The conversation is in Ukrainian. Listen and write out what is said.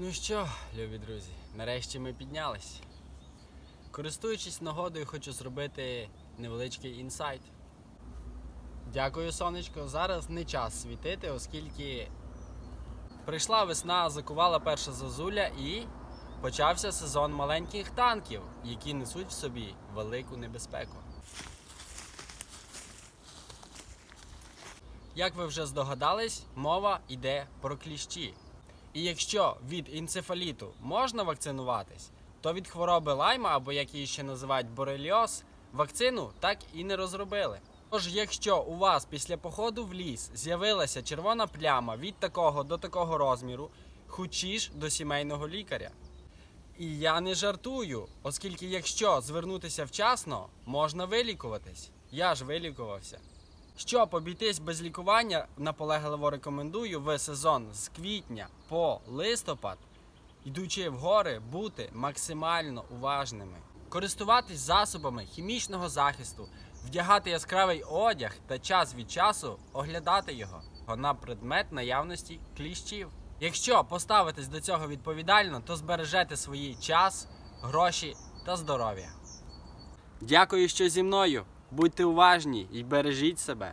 Ну що, любі друзі, нарешті ми піднялись. Користуючись нагодою, хочу зробити невеличкий інсайт. Дякую, сонечко. Зараз не час світити, оскільки прийшла весна, закувала перша зозуля і почався сезон маленьких танків, які несуть в собі велику небезпеку. Як ви вже здогадались, мова йде про кліщі. І якщо від енцефаліту можна вакцинуватись, то від хвороби лайма, або як її ще називають бореліоз, вакцину так і не розробили. Тож, якщо у вас після походу в ліс з'явилася червона пляма від такого до такого розміру, хочіш до сімейного лікаря. І я не жартую, оскільки якщо звернутися вчасно, можна вилікуватись. Я ж вилікувався. Щоб обійтись без лікування, наполегливо рекомендую в сезон з квітня по листопад, йдучи в гори, бути максимально уважними, користуватись засобами хімічного захисту, вдягати яскравий одяг та час від часу оглядати його на предмет наявності кліщів. Якщо поставитись до цього відповідально, то збережете свій час, гроші та здоров'я. Дякую, що зі мною. Будьте уважні і бережіть себе.